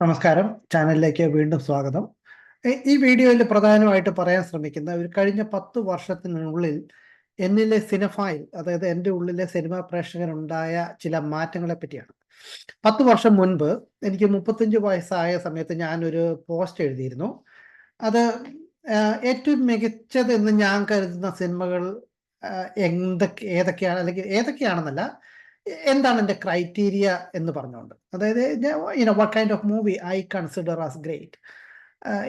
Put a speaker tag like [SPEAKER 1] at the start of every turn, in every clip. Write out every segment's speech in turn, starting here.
[SPEAKER 1] നമസ്കാരം. ചാനലിലേക്ക് വീണ്ടും സ്വാഗതം. ഈ- വീഡിയോയിൽ പ്രധാനമായിട്ട് പറയാൻ ശ്രമിക്കുന്ന ഒരു കഴിഞ്ഞ പത്ത് വർഷത്തിനുള്ളിൽ എന്നിലെ സിനിഫായിൽ അതായത് എന്റെ ഉള്ളിലെ സിനിമാ പ്രേക്ഷകനുണ്ടായ ചില മാറ്റങ്ങളെ പറ്റിയാണ്. പത്ത് വർഷം മുൻപ് എനിക്ക് മുപ്പത്തഞ്ച് വയസ്സായ സമയത്ത് ഞാനൊരു പോസ്റ്റ് എഴുതിയിരുന്നു. അത് ഏറ്റവും മികച്ചത് എന്ന് ഞാൻ കരുതുന്ന സിനിമകൾ എന്തൊക്കെ ഏതൊക്കെയാണ് അല്ലെങ്കിൽ ഏതൊക്കെയാണെന്നല്ല എന്താണ് എന്റെ ക്രൈറ്റീരിയ എന്ന് പറഞ്ഞുകൊണ്ട്. അതായത് you know what kind of movie I consider as great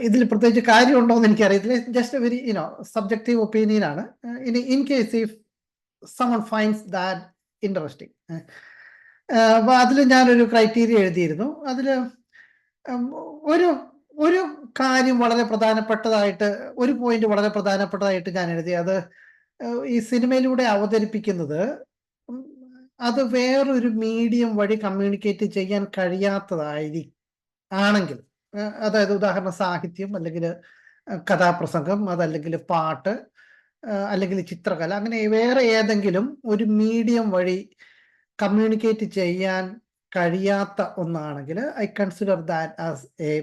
[SPEAKER 1] ഇതിൽ പ്രത്യേകിച്ച് കാര്യമുണ്ടോ എന്ന് എനിക്കറിയത്തില്ല just very you know subjective opinion ആണ്. ഇനി in case if someone finds that interesting അപ്പോൾ അതിൽ ഞാനൊരു ക്രൈറ്റീരിയ എഴുതിയിരുന്നു. അതിൽ ഒരു ഒരു കാര്യം വളരെ പ്രധാനപ്പെട്ടതായിട്ട് ഒരു പോയിന്റ് വളരെ പ്രധാനപ്പെട്ടതായിട്ട് ഞാൻ എഴുതി. അത് ഈ സിനിമയിലൂടെ അവതരിപ്പിക്കുന്നത് അത് വേറൊരു മീഡിയം വഴി കമ്മ്യൂണിക്കേറ്റ് ചെയ്യാൻ കഴിയാത്തതായി ആണെങ്കിൽ അതായത് ഉദാഹരണം സാഹിത്യം അല്ലെങ്കിൽ കഥാപ്രസംഗം അതല്ലെങ്കിൽ പാട്ട് അല്ലെങ്കിൽ ചിത്രകല അങ്ങനെ വേറെ ഏതെങ്കിലും ഒരു മീഡിയം വഴി കമ്മ്യൂണിക്കേറ്റ് ചെയ്യാൻ കഴിയാത്ത ഒന്നാണെങ്കിൽ I consider that as a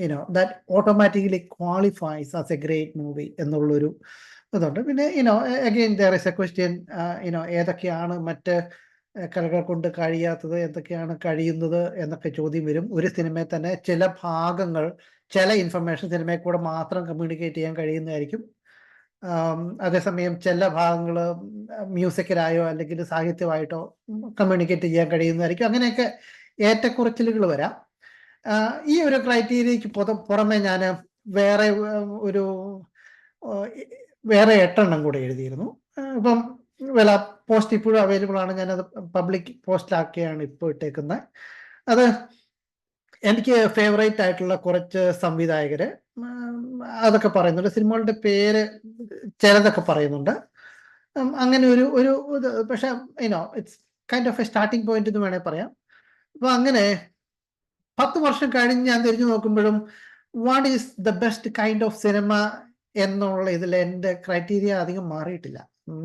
[SPEAKER 1] you know that automatically qualifies as a great movie എന്നുള്ളൊരു ഇതുണ്ട്. പിന്നെ you know again there is a question you know ഏതൊക്കെയാണ് മറ്റ് കലകൾ കൊണ്ട് കഴിയാത്തത് എന്തൊക്കെയാണ് കഴിയുന്നത് എന്നൊക്കെ ചോദ്യം വരും. ഒരു സിനിമയിൽ തന്നെ ചില ഭാഗങ്ങൾ ചില ഇൻഫർമേഷൻ സിനിമയിൽ കൂടെ മാത്രം കമ്മ്യൂണിക്കേറ്റ് ചെയ്യാൻ കഴിയുന്നതായിരിക്കും. അതേസമയം ചില ഭാഗങ്ങൾ മ്യൂസിക്കലായോ അല്ലെങ്കിൽ സാഹിത്യമായിട്ടോ കമ്മ്യൂണിക്കേറ്റ് ചെയ്യാൻ കഴിയുന്നതായിരിക്കും. അങ്ങനെയൊക്കെ ഏറ്റക്കുറച്ചിലുകൾ വരാം. ഈ ഒരു ക്രൈറ്റീരിയക്ക് പുറ പുറമെ ഞാൻ വേറെ ഒരു വേറെ എട്ടെണ്ണം കൂടെ എഴുതിയിരുന്നു. ഇപ്പം വില പോസ്റ്റ് ഇപ്പോഴും അവൈലബിൾ ആണ്. ഞാനത് പബ്ലിക് പോസ്റ്റിലാക്കിയാണ് ഇപ്പോൾ ഇട്ടേക്കുന്നത്. അത് എനിക്ക് ഫേവറേറ്റ് ആയിട്ടുള്ള കുറച്ച് സംവിധായകര് അതൊക്കെ പറയുന്നുണ്ട്. സിനിമകളുടെ പേര് ചിലതൊക്കെ പറയുന്നുണ്ട്. അങ്ങനെ ഒരു ഒരു ഇത് പക്ഷെ you know it's kind of a starting point എന്ന് വേണേൽ പറയാം. അപ്പൊ അങ്ങനെ പത്ത് വർഷം കഴിഞ്ഞ് ഞാൻ തിരിഞ്ഞു നോക്കുമ്പോഴും what is the best kind of cinema എന്നുള്ള ഇതിൽ എന്റെ ക്രൈറ്റീരിയ അധികം മാറിയിട്ടില്ല.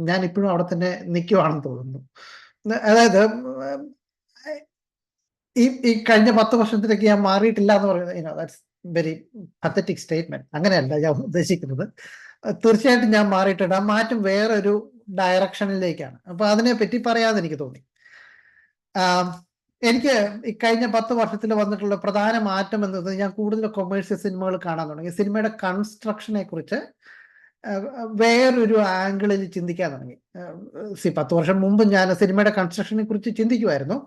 [SPEAKER 1] ഞാൻ ഇപ്പോഴും അവിടെ തന്നെ നിൽക്കുവാണെന്ന് തോന്നുന്നു. അതായത് ഈ ഈ കഴിഞ്ഞ പത്ത് വർഷത്തിലേക്ക് ഞാൻ മാറിയിട്ടില്ല എന്ന് പറയുന്നത് ദാറ്റ്സ് വെരി പത്തറ്റിക് സ്റ്റേറ്റ്മെന്റ് അങ്ങനെയല്ല ഞാൻ ഉദ്ദേശിക്കുന്നത്. തീർച്ചയായിട്ടും ഞാൻ മാറിയിട്ടുണ്ട്. ആ മാറ്റം വേറൊരു ഡയറക്ഷനിലേക്കാണ് അപ്പൊ അതിനെ പറ്റി പറയാതെ എനിക്ക് തോന്നി എനിക്ക് ഈ കഴിഞ്ഞ പത്ത് വർഷത്തിൽ വന്നിട്ടുള്ള പ്രധാന മാറ്റം എന്നത് ഞാൻ കൂടുതൽ കൊമേഴ്സ്യൽ സിനിമകൾ കാണാൻ തുടങ്ങി. സിനിമയുടെ കൺസ്ട്രക്ഷനെ കുറിച്ച് വേറൊരു ആംഗിളിൽ ചിന്തിക്കാൻ തുടങ്ങി. സി പത്ത് വർഷം മുമ്പ് ഞാൻ സിനിമയുടെ കൺസ്ട്രക്ഷനെ കുറിച്ച് ചിന്തിക്കുമായിരുന്നു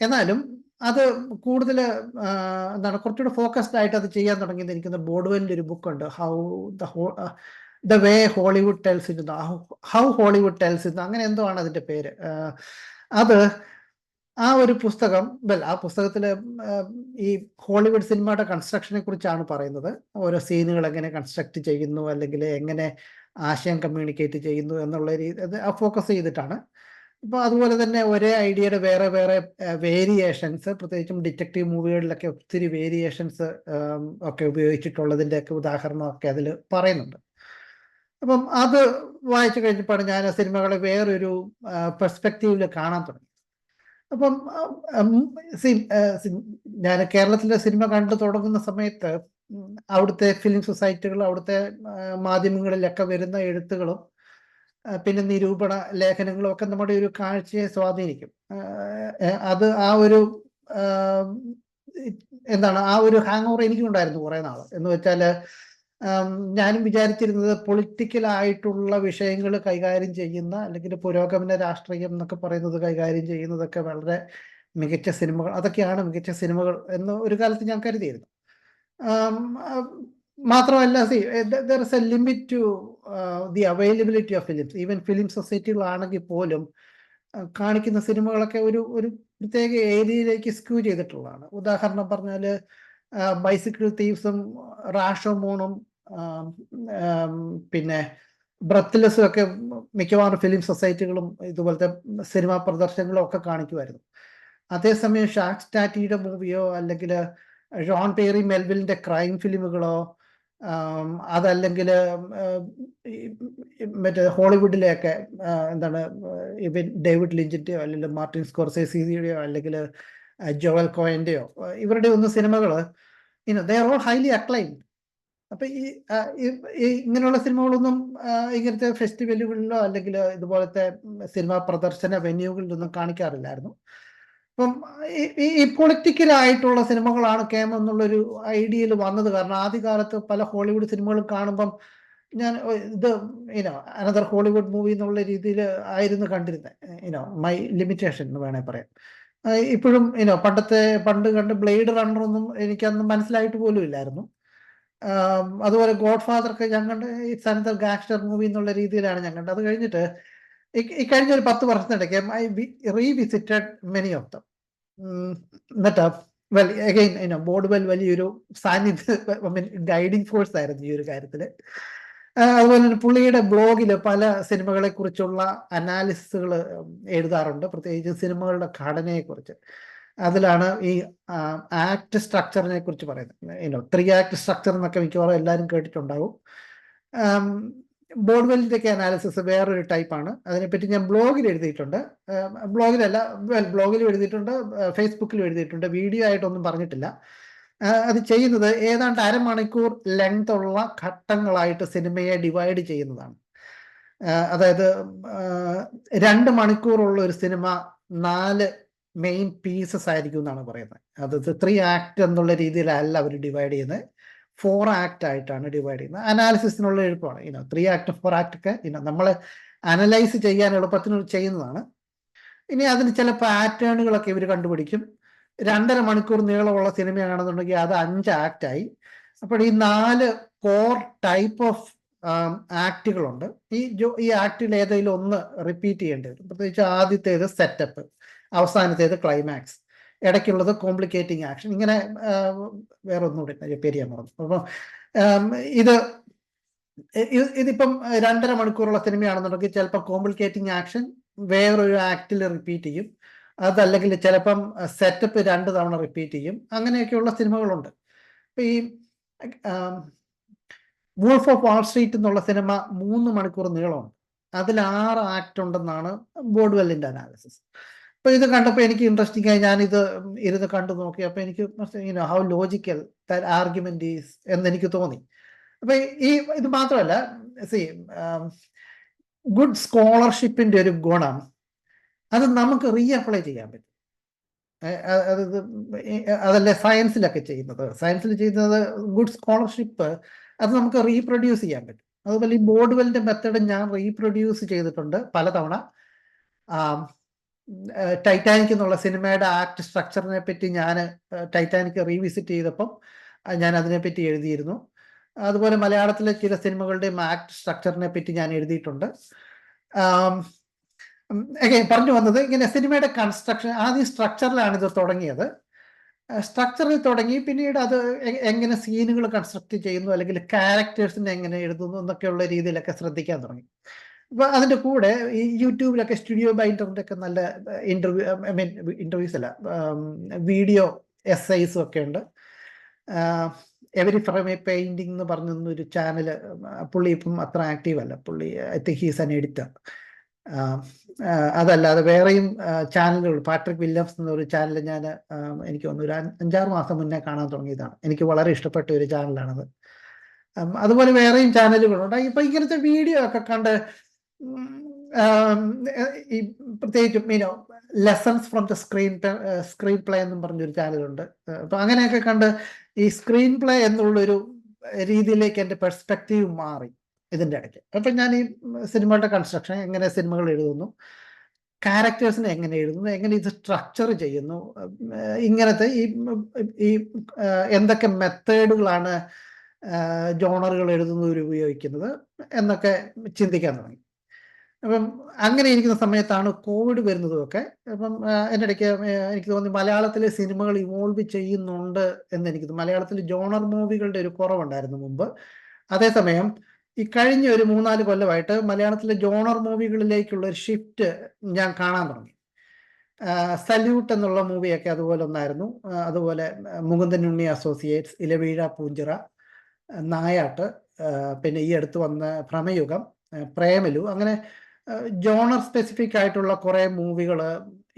[SPEAKER 1] എന്നാലും അത് കൂടുതൽ എന്താണ് കുറച്ചുകൂടെ ഫോക്കസ്ഡ് ആയിട്ട് അത് ചെയ്യാൻ തുടങ്ങിയത് എനിക്കുന്ന ബോഡ്വെല്ലിന്റെ ഒരു ബുക്കുണ്ട്. How the how the way Hollywood tells in how Hollywood tells in അങ്ങനെ എന്തോ ആണ് അതിന്റെ പേര്. അത് ആ ഒരു പുസ്തകം വെൽ ആ പുസ്തകത്തിലെ ഈ ഹോളിവുഡ് സിനിമയുടെ കൺസ്ട്രക്ഷനെ കുറിച്ചാണ് പറയുന്നത്. ഓരോ സീനുകൾ എങ്ങനെ കൺസ്ട്രക്ട് ചെയ്യുന്നു അല്ലെങ്കിൽ എങ്ങനെ ആശയം കമ്മ്യൂണിക്കേറ്റ് ചെയ്യുന്നു എന്നുള്ള രീതി ഫോക്കസ് ചെയ്തിട്ടാണ്. ഇപ്പൊ അതുപോലെ തന്നെ ഒരേ ഐഡിയയുടെ വേറെ വേറെ വേരിയേഷൻസ് പ്രത്യേകിച്ചും ഡിറ്റക്റ്റീവ് മൂവികളിലൊക്കെ ഒത്തിരി വേരിയേഷൻസ് ഒക്കെ ഉപയോഗിച്ചിട്ടുള്ളതിന്റെ ഒക്കെ ഉദാഹരണമൊക്കെ അതിൽ പറയുന്നുണ്ട്. അപ്പം അത് വായിച്ചു കഴിഞ്ഞപ്പോഴാണ് ഞാൻ ആ സിനിമകളെ വേറൊരു പെർസ്പെക്റ്റീവിൽ കാണാൻ തുടങ്ങി. അപ്പം ഞാൻ കേരളത്തിലെ സിനിമ കണ്ടു തുടങ്ങുന്ന സമയത്ത് അവിടുത്തെ ഫിലിം സൊസൈറ്റികൾ അവിടുത്തെ മാധ്യമങ്ങളിലൊക്കെ വരുന്ന എഴുത്തുകളും പിന്നെ നിരൂപണ ലേഖനങ്ങളും ഒക്കെ നമ്മുടെ ഒരു കാഴ്ചയെ സ്വാധീനിക്കും. അത് ആ ഒരു എന്താണ് ആ ഒരു ഹാങ് ഓവർ എനിക്കുണ്ടായിരുന്നു കുറെ നാൾ എന്ന് വെച്ചാൽ ആം, ഞാനും വിചാരിച്ചിരുന്നത് പൊളിറ്റിക്കൽ ആയിട്ടുള്ള വിഷയങ്ങൾ കൈകാര്യം ചെയ്യുന്ന അല്ലെങ്കിൽ പുരോഗമന രാഷ്ട്രീയം എന്നൊക്കെ പറയുന്നത് കൈകാര്യം ചെയ്യുന്നതൊക്കെ വളരെ മികച്ച സിനിമകൾ അതൊക്കെയാണ് മികച്ച സിനിമകൾ എന്ന് ഒരു കാലത്ത് ഞാൻ കരുതിയിരുന്നു. മാത്രമല്ല see there is a limit to the availability of films even film സൊസൈറ്റികളാണെങ്കിൽ പോലും കാണിക്കുന്ന സിനിമകളൊക്കെ ഒരു ഒരു പ്രത്യേക ഏരിയയിലേക്ക് സ്ക്യൂ ചെയ്തിട്ടുള്ളതാണ്. ഉദാഹരണം പറഞ്ഞാൽ ബൈസിക്കിൾ തീവ്സും റാഷോമോണും ആം, ആം, പിന്നെ ബ്രത്ത്ലെസ്സും ഒക്കെ മിക്കവാറും ഫിലിം സൊസൈറ്റികളും ഇതുപോലത്തെ സിനിമാ പ്രദർശനങ്ങളും ഒക്കെ കാണിക്കുമായിരുന്നു. അതേസമയം ഷാക്സ് സ്റ്റാറ്റിയുടെ മൂവിയോ അല്ലെങ്കിൽ ജോൺ പേറി മെൽവിലിന്റെ ക്രൈം ഫിലിമുകളോ അതല്ലെങ്കിൽ മറ്റേ ഹോളിവുഡിലെയൊക്കെ എന്താണ് ഇവൻ ഡേവിഡ് ലിഞ്ചിന്റെയോ അല്ലെങ്കിൽ മാർട്ടിൻ സ്കോർസേസിയുടെയോ അല്ലെങ്കിൽ ജോവൽ കോയന്റെയോ ഇവരുടെ ഒന്നും സിനിമകൾ you know they are all highly acclaimed അപ്പൊ ഈ ഇങ്ങനെയുള്ള സിനിമകളൊന്നും ഇങ്ങനത്തെ ഫെസ്റ്റിവലുകളിലോ അല്ലെങ്കിൽ ഇതുപോലത്തെ സിനിമാ പ്രദർശന വെന്യൂകളിലൊന്നും കാണിക്കാറില്ലായിരുന്നു. അപ്പം ഈ പൊളിറ്റിക്കലായിട്ടുള്ള സിനിമകളാണ് കേം എന്നുള്ളൊരു ഐഡിയയിൽ വന്നത്. കാരണം ആദ്യകാലത്ത് പല ഹോളിവുഡ് സിനിമകൾ കാണുമ്പം ഞാൻ ഇത് ഇനോ അനദർ ഹോളിവുഡ് മൂവി എന്നുള്ള രീതിയിൽ ആയിരുന്നു കണ്ടിരുന്നത് ഇനോ മൈ ലിമിറ്റേഷൻ എന്ന് വേണേൽ പറയാം. ഇപ്പോഴും ഇനോ പണ്ടത്തെ പണ്ട് കണ്ട് ബ്ലേഡ് റണ്ണർ ഒന്നും എനിക്കന്ന് മനസ്സിലായിട്ട് പോലും ഇല്ലായിരുന്നു. അതുപോലെ ഗോഡ് ഫാദർ ഒക്കെ ഞാൻ കണ്ട് ഇറ്റ്സ് അനദർ ഗാങ്സ്റ്റർ മൂവി എന്നുള്ള രീതിയിലാണ് ഞാൻ കണ്ടത്. അത് കഴിഞ്ഞിട്ട് കഴിഞ്ഞ ഒരു പത്ത് വർഷത്തിനിടയ്ക്ക് I revisited many of them. എന്നിട്ട് വെൽ അഗൈൻ ബോർഡ് വെൽ വലിയൊരു സാന്നിധ്യ ഗൈഡിങ് ഫോഴ്സ് ആയിരുന്നു ഈ ഒരു കാര്യത്തിൽ അതുപോലെ തന്നെ പുള്ളിയുടെ ബ്ലോഗിൽ പല സിനിമകളെ കുറിച്ചുള്ള അനാലിസിസുകൾ എഴുതാറുണ്ട്. പ്രത്യേകിച്ച് സിനിമകളുടെ ഘടനയെക്കുറിച്ച്. അതിലാണ് ഈ ആക്ട് സ്ട്രക്ചറിനെ കുറിച്ച് പറയുന്നത്. ഇനോ ത്രീ ആക്ട് സ്ട്രക്ചർ എന്നൊക്കെ മിക്കവാറും എല്ലാവരും കേട്ടിട്ടുണ്ടാവും. ബോർഡ്വെല്ലിന്റെ ഒക്കെ അനാലിസിസ് വേറൊരു ടൈപ്പാണ്. അതിനെപ്പറ്റി ഞാൻ ബ്ലോഗിൽ എഴുതിയിട്ടുണ്ട്. ബ്ലോഗിലല്ല ബ്ലോഗിലും എഴുതിയിട്ടുണ്ട് ഫേസ്ബുക്കിലും എഴുതിയിട്ടുണ്ട്. വീഡിയോ ആയിട്ടൊന്നും പറഞ്ഞിട്ടില്ല. അത് ചെയ്യുന്നത് ഏതാണ്ട് അരമണിക്കൂർ ലെങ്ത് ഉള്ള ഘട്ടങ്ങളായിട്ട് സിനിമയെ ഡിവൈഡ് ചെയ്യുന്നതാണ്. അതായത് രണ്ട് മണിക്കൂറുള്ള ഒരു സിനിമ നാല് മെയിൻ പീസസ് ആയിരിക്കും എന്നാണ് പറയുന്നത്. അത് ത്രീ ആക്ട് എന്നുള്ള രീതിയിലല്ല അവർ ഡിവൈഡ് ചെയ്യുന്നത്. ഫോർ ആക്ട് ആയിട്ടാണ് ഡിവൈഡ് ചെയ്യുന്നത്. അനാലിസിസിനുള്ള എളുപ്പമാണ്. ഇനോ ത്രീ ആക്ട് ഫോർ ആക്ട് ഒക്കെ ഇനോ നമ്മൾ അനലൈസ് ചെയ്യാൻ എളുപ്പത്തിന് ചെയ്യുന്നതാണ്. ഇനി അതിന് ചില പാറ്റേണുകളൊക്കെ ഇവർ കണ്ടുപിടിക്കും. രണ്ടര മണിക്കൂർ നീളമുള്ള സിനിമയാണെന്നുണ്ടെങ്കിൽ അത് അഞ്ച് ആക്റ്റായി അപ്പോൾ ഈ നാല് കോർ ടൈപ്പ് ഓഫ് ആക്റ്റുകളുണ്ട് ഈ ജോ ഈ ആക്ടിൽ ഏതെങ്കിലും ഒന്ന് റിപ്പീറ്റ് ചെയ്യേണ്ടി വരും. പ്രത്യേകിച്ച് ആദ്യത്തേത് സെറ്റപ്പ് അവസാനത്തേത് ക്ലൈമാക്സ് ഇടയ്ക്കുള്ളത് കോംപ്ലിക്കേറ്റിംഗ് ആക്ഷൻ ഇങ്ങനെ വേറെ ഒന്നുകൂടി പേര് ഞാൻ പറഞ്ഞു. അപ്പം ഇത് ഇതിപ്പം രണ്ടര മണിക്കൂറുള്ള സിനിമയാണെന്നുണ്ടെങ്കിൽ ചിലപ്പോൾ കോംപ്ലിക്കേറ്റിംഗ് ആക്ഷൻ വേറൊരു ആക്ടിൽ റിപ്പീറ്റ് ചെയ്യും. അതല്ലെങ്കിൽ ചിലപ്പം സെറ്റപ്പ് രണ്ട് തവണ റിപ്പീറ്റ് ചെയ്യും. അങ്ങനെയൊക്കെയുള്ള സിനിമകളുണ്ട്. ഇപ്പം ഈ വൂൾഫ് ഓഫ് വാൾ സ്ട്രീറ്റ് എന്നുള്ള സിനിമ മൂന്ന് മണിക്കൂർ നീളമുണ്ട്. അതിൽ ആറ് ആക്ട് ഉണ്ടെന്നാണ് ബോർഡ്വെല്ലിന്റെ അനാലിസിസ് അപ്പൊ ഇത് കണ്ടപ്പോൾ എനിക്ക് ഇൻട്രസ്റ്റിംഗ് ആയി. ഞാനിത് ഇരുന്ന് കണ്ടു നോക്കി. അപ്പൊ എനിക്ക് ഹൗ ലോജിക്കൽ ആർഗ്യുമെന്റ് ഈസ് എന്ന് എനിക്ക് തോന്നി. അപ്പൊ ഈ ഇത് മാത്രമല്ല സി ഗുഡ് സ്കോളർഷിപ്പിന്റെ ഒരു ഗുണം അത് നമുക്ക് റീ അപ്ലൈ ചെയ്യാൻ പറ്റും. അത് അതല്ലേ സയൻസിലൊക്കെ ചെയ്യുന്നത്. സയൻസിൽ ചെയ്യുന്നത് ഗുഡ് സ്കോളർഷിപ്പ് അത് നമുക്ക് റീപ്രൊഡ്യൂസ് ചെയ്യാൻ പറ്റും. അതുപോലെ ഈ ബോർഡ്വെലിന്റെ മെത്തേഡ് ഞാൻ റീപ്രൊഡ്യൂസ് ചെയ്തിട്ടുണ്ട് പലതവണ. ടൈറ്റാനിക് എന്നുള്ള സിനിമയുടെ ആക്ട് സ്ട്രക്ചറിനെ പറ്റി ഞാൻ ടൈറ്റാനിക് റീവിസിറ്റ് ചെയ്തപ്പം ഞാൻ അതിനെപ്പറ്റി എഴുതിയിരുന്നു. അതുപോലെ മലയാളത്തിലെ ചില സിനിമകളുടെയും ആക്ട് സ്ട്രക്ചറിനെ പറ്റി ഞാൻ എഴുതിയിട്ടുണ്ട്. പറഞ്ഞു വന്നത് ഇങ്ങനെ സിനിമയുടെ കൺസ്ട്രക്ഷൻ ആദ്യം സ്ട്രക്ചറിലാണ് ഇത് തുടങ്ങിയത്. സ്ട്രക്ചറിൽ തുടങ്ങി പിന്നീട് അത് എങ്ങനെ സീനുകൾ കൺസ്ട്രക്ട് ചെയ്യുന്നു അല്ലെങ്കിൽ ക്യാരക്ടേഴ്സിനെ എങ്ങനെ എഴുതുന്നു എന്നൊക്കെയുള്ള രീതിയിലൊക്കെ ശ്രദ്ധിക്കാൻ തുടങ്ങി. അപ്പൊ അതിന്റെ കൂടെ ഈ യൂട്യൂബിലൊക്കെ സ്റ്റുഡിയോ ബൈൻഡറിന്റെ ഒക്കെ നല്ല ഇന്റർവ്യൂ ഐ മീൻ ഇന്റർവ്യൂസ് അല്ല വീഡിയോ എസ് ഐസും ഒക്കെ ഉണ്ട്. എവരി ഫ്രം എ പെയിന്റിംഗ് എന്ന് പറഞ്ഞൊരു ചാനൽ പുള്ളി ഇപ്പം അത്ര ആക്റ്റീവ് അല്ല. പുള്ളി I think he's an editor അതല്ലാതെ വേറെയും ചാനലുകൾ. പാട്രിക് വില്യംസ് എന്നൊരു ചാനൽ ഞാൻ എനിക്ക് തോന്നുന്നു ഒരു അഞ്ചാറ് മാസം മുന്നേ കാണാൻ തുടങ്ങിയതാണ്. എനിക്ക് വളരെ ഇഷ്ടപ്പെട്ട ഒരു ചാനലാണത്. അതുപോലെ വേറെയും ചാനലുകളുണ്ട് ഇപ്പൊ ഇങ്ങനത്തെ വീഡിയോ ഒക്കെ കണ്ട് ഈ പ്രത്യേകിച്ചും മീനോ lessons from the screen screenplay എന്നും പറഞ്ഞൊരു ചാനലുണ്ട്. അപ്പൊ അങ്ങനെയൊക്കെ കണ്ട് ഈ സ്ക്രീൻ പ്ലേ എന്നുള്ളൊരു രീതിയിലേക്ക് എന്റെ പെർസ്പെക്റ്റീവ് മാറി. ഇതിന്റെ ഇടയ്ക്ക്. അപ്പം ഞാൻ ഈ സിനിമകളുടെ കൺസ്ട്രക്ഷൻ എങ്ങനെ സിനിമകൾ എഴുതുന്നു ക്യാരക്ടേഴ്സിനെ എങ്ങനെ എഴുതുന്നു എങ്ങനെ ഇത് സ്ട്രക്ചർ ചെയ്യുന്നു ഇങ്ങനത്തെ ഈ ഈ എന്തൊക്കെ മെത്തേഡുകളാണ് ജോണറുകൾ എഴുതുന്നവർ ഉപയോഗിക്കുന്നത് എന്നൊക്കെ ചിന്തിക്കാൻ തുടങ്ങി. അപ്പം അങ്ങനെ ഇരിക്കുന്ന സമയത്താണ് കോവിഡ് വരുന്നതുമൊക്കെ അപ്പം എന്റെ ഇടയ്ക്ക് എനിക്ക് തോന്നി മലയാളത്തിലെ സിനിമകൾ ഇവോൾവ് ചെയ്യുന്നുണ്ട് എന്ന് എനിക്ക് മലയാളത്തിൽ ജോണർ മൂവികളുടെ ഒരു കുറവുണ്ടായിരുന്നു മുമ്പ്. അതേസമയം ഈ കഴിഞ്ഞ ഒരു മൂന്നാൽ കൊല്ലമായിട്ട് മലയാളത്തിലെ ജോണർ മൂവികളിലേക്കുള്ള ഒരു ഷിഫ്റ്റ് ഞാൻ കാണാൻ തുടങ്ങി. സല്യൂട്ട് എന്നുള്ള മൂവിയൊക്കെ അതുപോലെ ഒന്നായിരുന്നു. അതുപോലെ മുകുന്ദൻ ഉണ്ണി അസോസിയേറ്റ്സ് ഇലവീഴ പൂഞ്ചിറ നായാട്ട് പിന്നെ ഈ അടുത്ത് വന്ന ഭ്രമയുഗം പ്രേമലു അങ്ങനെ ജോണർ സ്പെസിഫിക് ആയിട്ടുള്ള കുറേ മൂവികൾ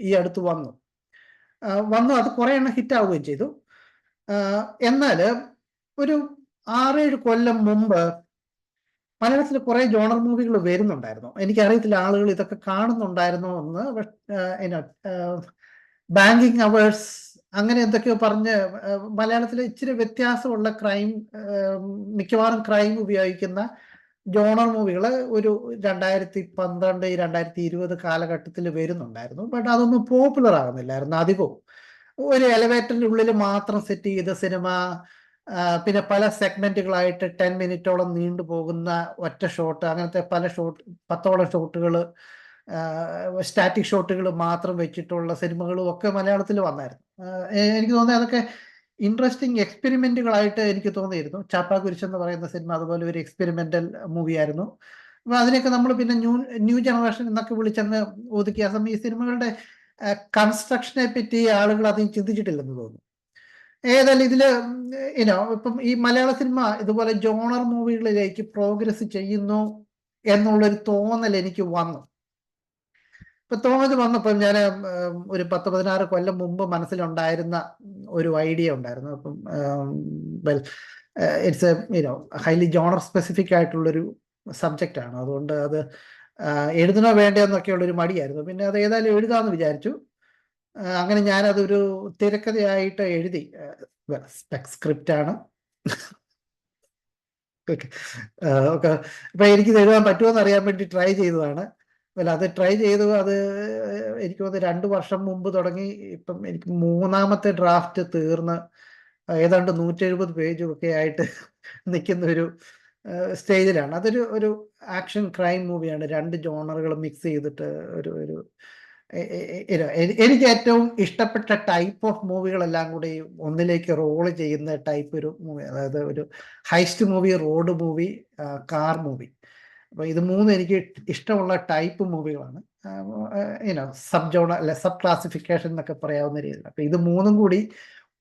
[SPEAKER 1] ഈ അടുത്ത് വന്നു. വന്നു അത് കുറെ എണ്ണം ഹിറ്റ് ആവുകയും ചെയ്തു. എന്നാൽ ഒരു ആറേഴ് കൊല്ലം മുമ്പ് മലയാളത്തിൽ കുറെ ജോണർ മൂവികൾ വരുന്നുണ്ടായിരുന്നു. എനിക്കറിയത്തില്ല ആളുകൾ ഇതൊക്കെ കാണുന്നുണ്ടായിരുന്നോ എന്ന് ബാങ്കിങ് അവേഴ്സ് അങ്ങനെ എന്തൊക്കെയോ പറഞ്ഞ് മലയാളത്തിൽ ഇച്ചിരി വ്യത്യാസമുള്ള ക്രൈം മിക്കവാറും ക്രൈം ഉപയോഗിക്കുന്ന ജോണർ മൂവികൾ ഒരു രണ്ടായിരത്തി പന്ത്രണ്ട് രണ്ടായിരത്തി ഇരുപത് കാലഘട്ടത്തിൽ വരുന്നുണ്ടായിരുന്നു. ബട്ട് അതൊന്നും പോപ്പുലർ ആകുന്നില്ലായിരുന്നു അധികവും. ഒരു എലവേറ്ററിന്റെ ഉള്ളിൽ മാത്രം സെറ്റ് ചെയ്ത സിനിമ പിന്നെ പല സെഗ്മെന്റുകളായിട്ട് ടെൻ മിനിറ്റോളം നീണ്ടു പോകുന്ന ഒറ്റ ഷോട്ട് അങ്ങനത്തെ പല ഷോട്ട് പത്തോളം ഷോട്ടുകൾ സ്റ്റാറ്റിക് ഷോട്ടുകൾ മാത്രം വെച്ചിട്ടുള്ള സിനിമകളും ഒക്കെ മലയാളത്തിൽ വന്നായിരുന്നു. എനിക്ക് തോന്നുന്നത് അതൊക്കെ ഇൻട്രസ്റ്റിംഗ് എക്സ്പെരിമെന്റുകളായിട്ട് എനിക്ക് തോന്നിയിരുന്നു. ചാപ്പാ കുരിശ് എന്ന് പറയുന്ന സിനിമ അതുപോലെ ഒരു എക്സ്പെരിമെന്റൽ മൂവിയായിരുന്നു അപ്പൊ അതിനൊക്കെ നമ്മൾ പിന്നെ ന്യൂ ന്യൂ ജനറേഷൻ എന്നൊക്കെ വിളിച്ചെന്ന് ഒതുക്കിയ സമയം ഈ സിനിമകളുടെ കൺസ്ട്രക്ഷനെ പറ്റി ആളുകൾ അധികം ചിന്തിച്ചിട്ടില്ലെന്ന് തോന്നുന്നു. ഏതായാലും ഇതിൽ ഇനോ ഇപ്പം ഈ മലയാള സിനിമ ഇതുപോലെ ജോണർ മൂവികളിലേക്ക് പ്രോഗ്രസ് ചെയ്യുന്നു എന്നുള്ളൊരു തോന്നൽ എനിക്ക് വന്നു. ഇപ്പൊ തോന്നൽ വന്നപ്പോൾ ഞാൻ ഒരു പത്ത് പതിനാറ് കൊല്ലം മുമ്പ് മനസ്സിലുണ്ടായിരുന്ന ഒരു ഐഡിയ ഉണ്ടായിരുന്നു. അപ്പം well it's you know highly genre specific ആയിട്ടുള്ളൊരു സബ്ജക്റ്റ് ആണ്. അതുകൊണ്ട് അത് എഴുതണോ വേണ്ടോ എന്നൊക്കെയുള്ളൊരു മടിയായിരുന്നു. പിന്നെ അത് ഏതായാലും എഴുതാമെന്ന് വിചാരിച്ചു. അങ്ങനെ ഞാനതൊരു തിരക്കഥയായിട്ട് എഴുതി. സ്ക്രിപ്റ്റ് ആണ്. ഓക്കെ അപ്പൊ എനിക്ക് എഴുതാൻ പറ്റുമോ അറിയാൻ വേണ്ടി ട്രൈ ചെയ്തതാണ്. അല്ല അത് ട്രൈ ചെയ്തു. അത് എനിക്ക് തോന്നുന്നു രണ്ട് വർഷം മുമ്പ് തുടങ്ങി. ഇപ്പം എനിക്ക് മൂന്നാമത്തെ ഡ്രാഫ്റ്റ് തീർന്ന് ഏതാണ്ട് നൂറ്റി എഴുപത് പേജും ഒക്കെ ആയിട്ട് നിൽക്കുന്ന ഒരു സ്റ്റേജിലാണ് അതൊരു ഒരു ആക്ഷൻ ക്രൈം മൂവിയാണ് രണ്ട് ജോണറുകൾ മിക്സ് ചെയ്തിട്ട് ഒരു ഒരു എനിക്ക് ഏറ്റവും ഇഷ്ടപ്പെട്ട ടൈപ്പ് ഓഫ് മൂവികളെല്ലാം കൂടി ഒന്നിലേക്ക് റോൾ ചെയ്യുന്ന ടൈപ്പ് ഒരു മൂവി അതായത് ഒരു heist movie road movie car movie അപ്പൊ ഇത് മൂന്നും എനിക്ക് ഇഷ്ടമുള്ള ടൈപ്പ് മൂവികളാണ് യുനോ സബ് ജോണ അല്ലെ സബ് ക്ലാസിഫിക്കേഷൻ എന്നൊക്കെ പറയാവുന്ന രീതിയിൽ. അപ്പൊ ഇത് മൂന്നും കൂടി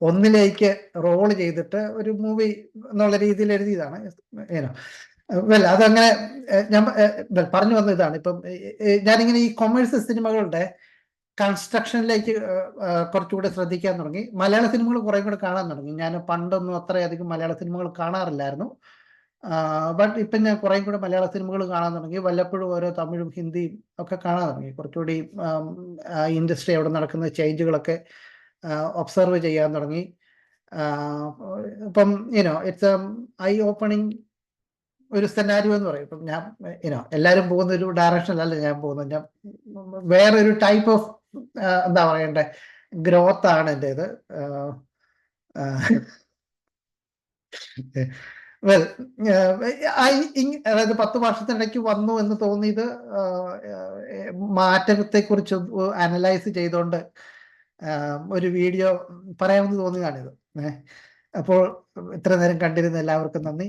[SPEAKER 1] ഒന്നിലേക്ക് റോൾ ചെയ്തിട്ട് ഒരു മൂവി എന്നുള്ള രീതിയിൽ എഴുതിയതാണ്. ഏനോ വെൽ അതങ്ങനെ ഞാൻ പറഞ്ഞു വന്ന ഇതാണ്. ഇപ്പം ഞാനിങ്ങനെ ഈ കൊമേഴ്സ് സിനിമകളുടെ കൺസ്ട്രക്ഷനിലേക്ക് കുറച്ചുകൂടെ ശ്രദ്ധിക്കാൻ തുടങ്ങി. മലയാള സിനിമകൾ കുറേ കൂടെ കാണാൻ തുടങ്ങി. ഞാൻ പണ്ടൊന്നും അത്രയധികം മലയാള സിനിമകൾ കാണാറില്ലായിരുന്നു. ബട്ട് ഇപ്പം ഞാൻ കുറേ കൂടെ മലയാള സിനിമകൾ കാണാൻ തുടങ്ങി. വല്ലപ്പോഴും ഓരോ തമിഴും ഹിന്ദിയും ഒക്കെ കാണാൻ തുടങ്ങി. കുറച്ചുകൂടി ഇൻഡസ്ട്രി അവിടെ നടക്കുന്ന ചേഞ്ചുകളൊക്കെ ഒബ്സർവ് ചെയ്യാൻ തുടങ്ങി. ഇപ്പം you know it's I opening ഒരു സെനാരിയോ എന്ന് പറയും. ഇപ്പം ഞാൻ ഇനോ എല്ലാവരും പോകുന്ന ഒരു ഡയറക്ഷനിലല്ല ഞാൻ പോകുന്നത്. ഞാൻ വേറൊരു ടൈപ്പ് ഓഫ് എന്താ പറയണ്ടേ ഗ്രോത്ത് ആണ് എന്റെത് വെൽ അതായത് പത്ത് വർഷത്തിനിടയ്ക്ക് വന്നു എന്ന് തോന്നിയത് മാറ്റത്തെ കുറിച്ച് അനലൈസ് ചെയ്തുകൊണ്ട് ഒരു വീഡിയോ പറയാമെന്ന് തോന്നിയതാണിത്. അപ്പോൾ ഇത്ര നേരം കണ്ടിരുന്ന എല്ലാവർക്കും നന്ദി.